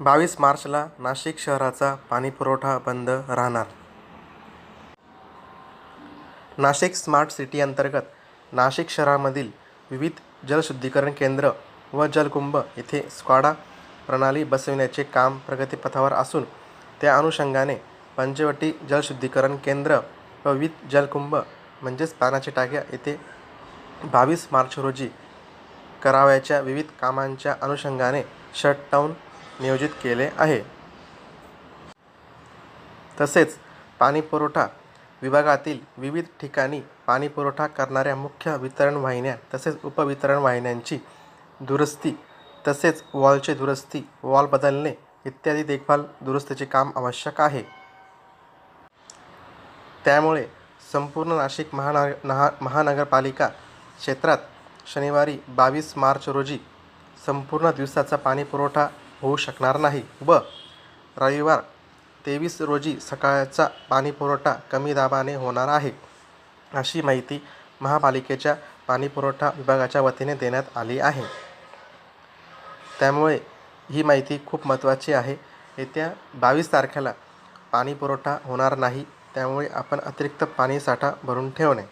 बावीस मार्चला नाशिक शहराचा पाणीपुरवठा बंद राहणार. नाशिक स्मार्ट सिटी अंतर्गत नाशिक शहरामधील विविध जलशुद्धीकरण केंद्र व जलकुंभ येथे स्क्वाडा प्रणाली बसविण्याचे काम प्रगतीपथावर असून त्या अनुषंगाने पंचवटी जलशुद्धीकरण केंद्र व विविध जलकुंभ म्हणजेच पाण्याच्या टाक्या येथे बावीस मार्च रोजी करावयाच्या विविध कामांच्या अनुषंगाने शटडाऊन नियोजित केले आहे. तसेच पाणीपुरवठा विभागातील विविध ठिकाणी पाणीपुरवठा करणाऱ्या मुख्य वितरण वाहिन्या तसेच उपवितरण वाहिन्यांची दुरुस्ती तसेच वॉलचे दुरुस्ती वॉल बदलणे इत्यादी देखभाल दुरुस्तीचे काम आवश्यक आहे. त्यामुळे संपूर्ण नाशिक महानगर नहा महानगरपालिका क्षेत्रात शनिवारी बावीस मार्च रोजी संपूर्ण दिवसाचा पाणीपुरवठा होऊ शकणार नाही. व रविवार तेवीस रोजी सकाळचा पाणीपुरवठा कमी दाबाने होणार आहे अशी माहिती महापालिकेच्या पाणीपुरवठा विभागाच्या वतीने देण्यात आली आहे. त्यामुळे ही माहिती खूप महत्त्वाची आहे. येत्या बावीस तारखेला पाणीपुरवठा होणार नाही त्यामुळे आपण अतिरिक्त पाणीसाठा भरून ठेवणे.